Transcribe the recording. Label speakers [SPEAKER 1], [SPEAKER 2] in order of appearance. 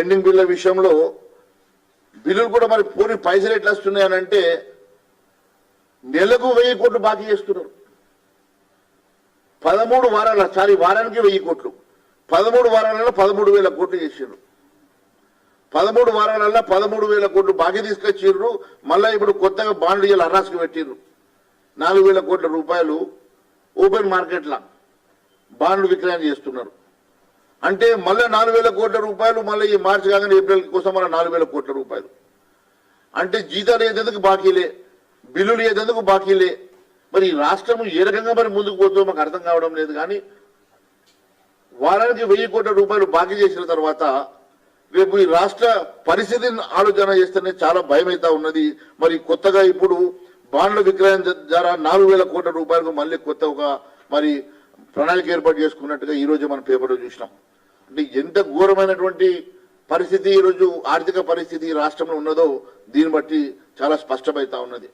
[SPEAKER 1] Pending బిల్ల విషయంలో బిల్లులు కూడా మరి పోని పైసలు ఎట్లా వస్తున్నాయనంటే నెలకు వెయ్యి కోట్లు బాకీ చేస్తున్నారు. పదమూడు వారాల సారీ వారానికి వెయ్యి కోట్లు. పదమూడు వారాలలో పదమూడు వేల కోట్లు చేసారు పదమూడు వారాలలో పదమూడు వేల కోట్లు బాకీ తీసుకొచ్చిర్రు. మళ్ళీ ఇప్పుడు కొత్తగా బాండ్లు ఇవాళ అర్రాస్కి పెట్టిర్రు. నాలుగు వేల కోట్ల రూపాయలు ఓపెన్ మార్కెట్ల బాండ్లు విక్రయం చేస్తున్నారు. అంటే మళ్ళీ నాలుగు వేల కోట్ల రూపాయలు మళ్ళీ ఈ మార్చి కాగానే ఏప్రిల్ కోసం మళ్ళీ నాలుగు వేల కోట్ల రూపాయలు. అంటే జీతాలు ఏదెందుకు బాకీలే బిల్లులు ఏదెందుకు బాకీలే మరి ఈ రాష్ట్రం ఏ రకంగా మరి ముందుకు పోతుందో మాకు అర్థం కావడం లేదు కానీ వారానికి వెయ్యి కోట్ల రూపాయలు బాకీ చేసిన తర్వాత రేపు ఈ రాష్ట్ర పరిస్థితిని ఆలోచన చేస్తేనే చాలా భయం అవుతా ఉన్నది. మరి కొత్తగా ఇప్పుడు బాండ్ల విక్రయం ద్వారా నాలుగు వేల కోట్ల రూపాయలకు మళ్ళీ కొత్త ఒక మరి ప్రణాళిక ఏర్పాటు చేసుకున్నట్టుగా ఈ రోజు పేపర్లో చూసినాం. అంటే ఎంత ఘోరమైనటువంటి పరిస్థితి ఈరోజు రోజు ఆర్థిక పరిస్థితి రాష్ట్రంలో ఉన్నదో దీన్ని బట్టి చాలా స్పష్టమవుతా ఉన్నది.